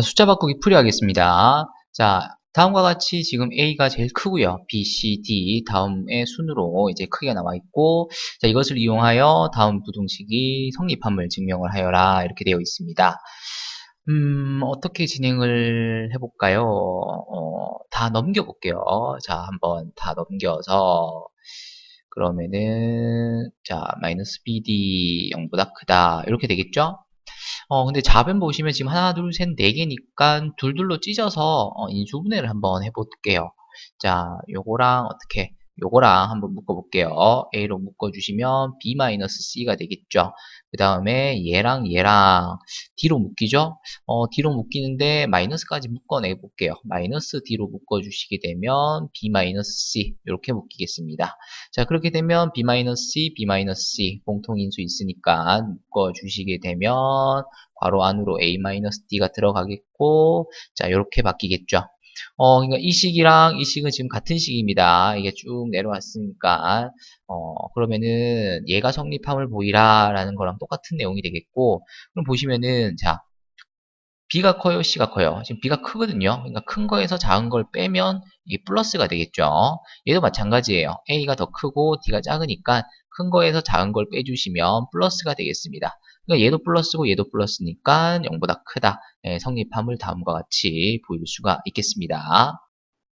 자, 숫자 바꾸기 풀이하겠습니다. 자, 다음과 같이 지금 A가 제일 크고요. B, C, D 다음의 순으로 이제 크기가 나와 있고 자, 이것을 이용하여 다음 부등식이 성립함을 증명을 하여라 이렇게 되어 있습니다. 음, 어떻게 진행을 해볼까요? 어, 다 넘겨볼게요. 자, 한번 다 넘겨서 그러면은 자, 마이너스 BD 0보다 크다 이렇게 되겠죠? 어, 근데 좌변 보시면 지금 하나, 둘, 셋, 네 개니까 둘둘로 찢어서 어, 인수분해를 한번 해볼게요. 자, 요거랑 어떻게, 요거랑 한번 묶어볼게요. A로 묶어주시면 B-C가 되겠죠. 그 다음에 얘랑 얘랑 D로 묶이죠? 어, D로 묶이는데 마이너스까지 묶어내 볼게요. 마이너스 D로 묶어주시게 되면 B-C 이렇게 묶이겠습니다. 자, 그렇게 되면 B-C, B-C 공통인수 있으니까 묶어주시게 되면 괄호 안으로 A-D가 들어가겠고 자, 이렇게 바뀌겠죠. 어, 그러니까 이 식이랑 이 식은 지금 같은 식입니다. 이게 쭉 내려왔으니까, 어, 그러면은 얘가 성립함을 보이라 라는 거랑 똑같은 내용이 되겠고, 그럼 보시면은, 자, B가 커요, C가 커요. 지금 B가 크거든요. 그러니까 큰 거에서 작은 걸 빼면 이게 플러스가 되겠죠. 얘도 마찬가지예요. A가 더 크고 D가 작으니까 큰 거에서 작은 걸 빼주시면 플러스가 되겠습니다. 그러니까 얘도 플러스고 얘도 플러스니까 0보다 크다. 예, 성립함을 다음과 같이 보일 수가 있겠습니다.